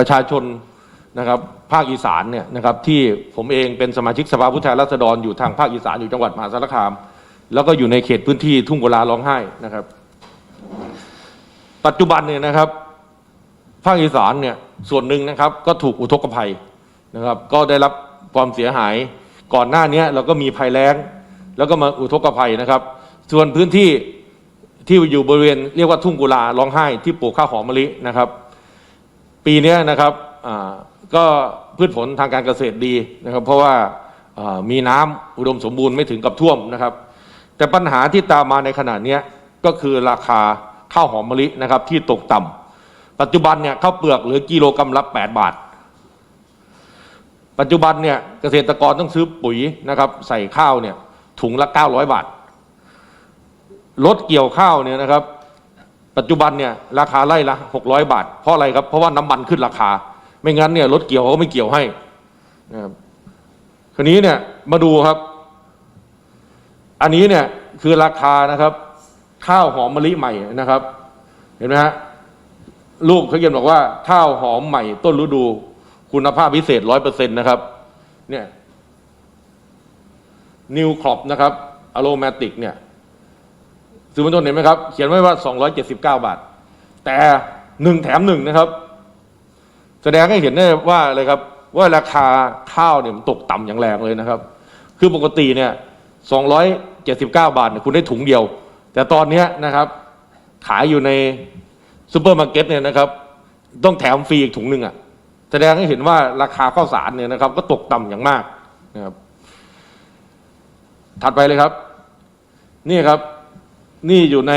ประชาชนนะครับภาคอีสานเนี่ยนะครับที่ผมเองเป็นสมาชิกสภาผู้แทนราษฎรอยู่ทางภาคอีสานอยู่จังหวัดมหาสารคาม แล้วก็อยู่ในเขตพื้นที่ทุ่งกุลาร้องไห้นะครับ ปัจจุบันเนี่ยนะครับ ภาคอีสานเนี่ยส่วนหนึ่งนะครับ ก็ถูกอุทกภัยนะครับ ก็ได้รับความเสียหาย ก่อนหน้านี้เราก็มีภัยแล้ง แล้วก็มาอุทกภัยนะครับ ส่วนพื้นที่ที่อยู่บริเวณเรียกว่าทุ่งกุลาร้องไห้ที่ปลูกข้าวหอมมะลินะครับ ปีนี้นะครับก็พืชผลทางการเกษตรดีนะครับ เพราะว่ามีน้ำอุดมสมบูรณ์ไม่ถึงกับท่วมนะครับ แต่ปัญหาที่ตามมาในขณะนี้ก็คือราคาข้าวหอมมะลินะครับที่ตกต่ำปัจจุบันเนี่ยข้าวเปลือกหลือกิโลกรัมละ 8 บาท ปัจจุบันเนี่ยเกษตรกรต้องซื้อปุ๋ยนะครับใส่ข้าวเนี่ยถุงละ 900 บาทรถเกี่ยวข้าวเนี่ยนะครับ ปัจจุบันเนี่ยราคาไร่ละ600 บาท เพราะอะไรครับ เพราะว่าน้ำมันขึ้นราคา ไม่งั้นเนี่ยรถเกี่ยวเขาไม่เกี่ยวให้นะครับคราวนี้เนี่ยมาดูครับ อันนี้เนี่ยคือราคานะครับ ข้าวหอมมะลิใหม่นะครับ เห็นไหมฮะลูกเขาเขียนบอกว่าข้าวหอมใหม่ต้นฤดูคุณภาพพิเศษร้อยเปอร์เซ็นต์นะครับ เนี่ยนิวครอปนะครับอะโรมาติกเนี่ย สื่อมวลชนเห็นไหมครับ เขียนไว้ว่า 279 บาท แต่หนึ่งแถมหนึ่งนะครับ แสดงให้เห็นได้ว่าอะไรครับ ว่าราคาข้าวเนี่ยมันตกต่ำอย่างแรงเลยนะครับ คือปกติเนี่ย 279 บาทเนี่ยคุณได้ถุงเดียว แต่ตอนนี้นะครับ ขายอยู่ในซูเปอร์มาร์เก็ตเนี่ยนะครับ ต้องแถมฟรีอีกถุงหนึ่งอะ่ะแสดงให้เห็นว่าราคาข้าวสารเนี่ยนะครับ ก็ตกต่ำอย่างมากนะครับ ถัดไปเลยครับ นี่ครับ นี่อยู่ใน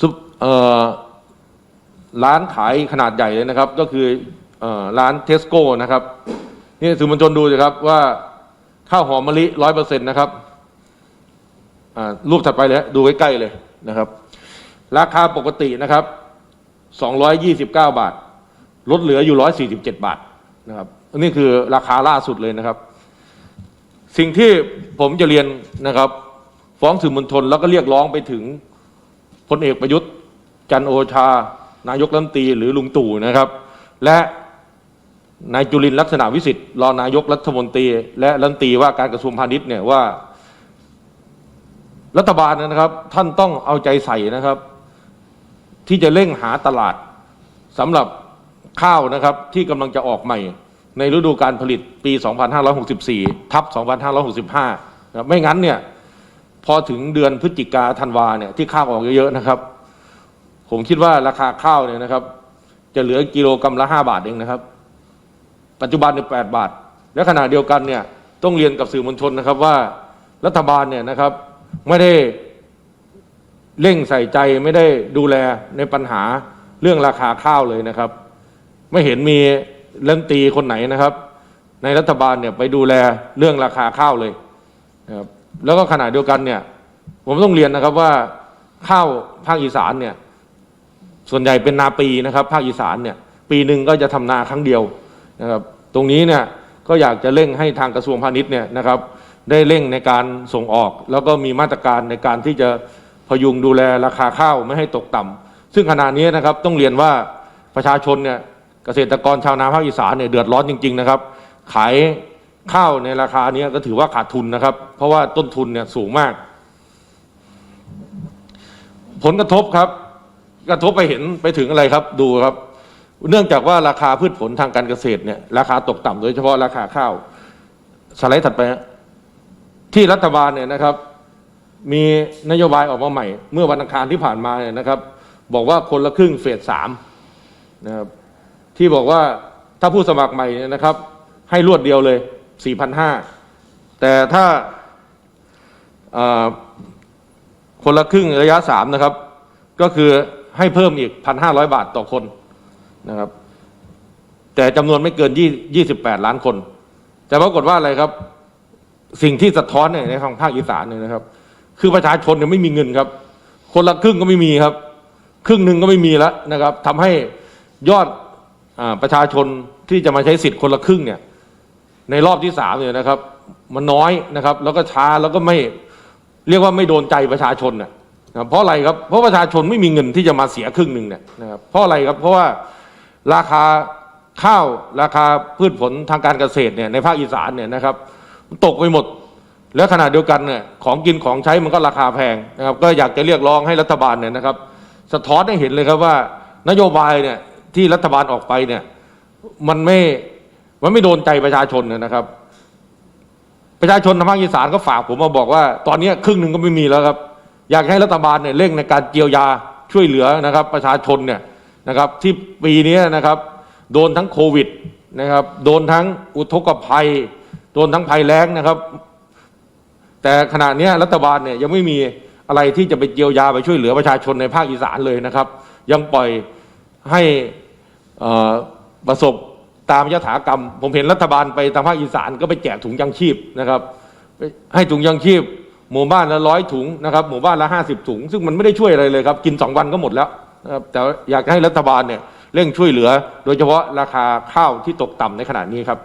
ซุปร้านขายขนาดใหญ่เลยนะครับ ก็คือออร้านเทสโก้นะครับ นี่สื่อมวลชนดูสิครับว่าข้าวหอมมะลิร้อยเปอร์เซ็นต์นะครับรูปถัดไปเลยดูใกล้ๆเลยนะครับ ราคาปกตินะครับสองร้อยยี่สิบเก้าบาท ลดเหลืออยู่ร้อยสี่สิบเจ็ดบาทนะครับนนี้คือราคาล่าสุดเลยนะครับ สิ่งที่ผมจะเรียนนะครับ ฟ้องสื่อมวลชนแล้วก็เรียกร้องไปถึงพลเอกประยุทธ์ จันโอชา นายกรัฐมนตรีหรือลุงตู่นะครับ และนายจุลินลักษณะวิสิทธิ์รองนายกรัฐมนตรี และรัฐมนตรีว่าการกระทรวงพาณิชย์เนี่ยว่า รัฐบาลนะครับ ท่านต้องเอาใจใส่นะครับ ที่จะเร่งหาตลาดสำหรับข้าวนะครับที่กำลังจะออกใหม่ ในฤดูการผลิตปี 2564 ทับ 2565นะครับไม่งั้นเนี่ย พอถึงเดือนพฤศจิกาธันวาเนี่ยที่ข้าวออกเยอะๆนะครับ ผมคิดว่าราคาข้าวเนี่ยนะครับ จะเหลือกิโลกรัมละ5บาทเองนะครับ ปัจจุบันเนี่ย8บาท และขณะเดียวกันเนี่ยต้องเรียนกับสื่อมวลชนนะครับว่ารัฐบาลเนี่ยนะครับ ไม่ได้เร่งใส่ใจไม่ได้ดูแลในปัญหาเรื่องราคาข้าวเลยนะครับ ไม่เห็นมีรัฐมนตีคนไหนนะครับ ในรัฐบาลเนี่ยไปดูแลเรื่องราคาข้าวเลยนะครับ แล้วก็ขณะเดียวกันเนี่ย ผมต้องเรียนนะครับว่าข้าวภาคอีสานเนี่ย ส่วนใหญ่เป็นนาปีนะครับ ภาคอีสานเนี่ย ปีหนึ่งก็จะทำนาครั้งเดียวนะครับ ตรงนี้เนี่ยก็อยากจะเร่งให้ทางกระทรวงพาณิชย์เนี่ยนะครับ ได้เร่งในการส่งออก แล้วก็มีมาตรการในการที่จะพยุงดูแลราคาข้าวไม่ให้ตกต่ำซึ่งขณะนี้นะครับต้องเรียนว่าประชาชนเนี่ยเกษตรกรชาวนาภาคอีสานเนี่ยเดือดร้อนจริง ๆ นะครับ ขาย ข้าวในราคาเนี้ยก็ถือว่าขาดทุนนะครับ เพราะว่าต้นทุนเนี่ยสูงมาก ผลกระทบครับ กระทบไปเห็นไปถึงอะไรครับดูครับ เนื่องจากว่าราคาพืชผลทางการเกษตรเนี่ยราคาตกต่ำโดยเฉพาะราคาข้าวสไลด์ถัดไปที่รัฐบาลเนี่ยนะครับ มีนโยบายออกมาใหม่ เมื่อวันอังคารที่ผ่านมาเนี่ยนะครับ บอกว่าคนละครึ่งเฟสสามนะครับที่บอกว่าถ้าผู้สมัครใหม่เนี่ยนะครับ ให้รวดเดียวเลย 4,500 แต่ถ้าคนละครึ่งระยะสามนะครับ ก็คือให้เพิ่มอีก 1,500 บาทต่อคนนะครับ แต่จำนวนไม่เกิน 28 ล้านคน แต่ปรากฏว่าอะไรครับ สิ่งที่สะท้อนเนี่ยในทางภาคอีสานเนี่ยนะครับ คือประชาชนเนี่ยไม่มีเงินครับ คนละครึ่งก็ไม่มีครับ ครึ่งหนึ่งก็ไม่มีแล้วนะครับทำให้ยอดอประชาชนที่จะมาใช้สิทธิ์คนละครึ่งเนี่ย ในรอบที่สามเนี่ยนะครับ มันน้อยนะครับ แล้วก็ช้าแล้วก็ไม่เรียกว่าไม่โดนใจประชาชนนะนะเพราะอะไรครับเพราะประชาชนไม่มีเงินที่จะมาเสียครึ่งหนึ่งเนี่ยนะครับเพราะอะไรครับเพราะว่าราคาข้าวราคาพืชผลทางการเกษตรเนี่ยในภาคอีสานเนี่ยนะครับตกไปหมด แล้วขณะเดียวกันเนี่ยของกินของใช้มันก็ราคาแพงนะครับ ก็อยากจะเรียกร้องให้รัฐบาลเนี่ยนะครับ สะท้อนให้เห็นเลยครับว่านโยบายเนี่ยที่รัฐบาลออกไปเนี่ยมันไม่ มันไม่โดนใจประชาชนนะครับ ประชาชนทางภาคอีสานก็ฝากผมมาบอกว่า ตอนนี้ครึ่งหนึ่งก็ไม่มีแล้วครับ อยากให้รัฐบาลเนี่ยเร่งในการเยียวยาช่วยเหลือนะครับ ประชาชนเนี่ยนะครับ ที่ปีนี้นะครับ โดนทั้งโควิดนะครับ โดนทั้งอุทกภัย โดนทั้งภัยแล้งนะครับ แต่ขณะนี้รัฐบาลเนี่ยยังไม่มีอะไรที่จะไปเยียวยาไปช่วยเหลือประชาชนในภาคอีสานเลยนะครับ ยังปล่อยให้ประสบ ตามยถากรรม ผมเห็นรัฐบาลไปทางภาคอีสานก็ไปแจกถุงยังชีพนะครับให้ถุงยังชีพ หมู่บ้านละร้อยถุงนะครับหมู่บ้านละห้าสิบถุง ซึ่งมันไม่ได้ช่วยอะไรเลยครับ กินสองวันก็หมดแล้วนะครับแต่อยากให้รัฐบาลเนี่ยเร่งช่วยเหลือ โดยเฉพาะราคาข้าวที่ตกต่ำในขณะนี้ครับ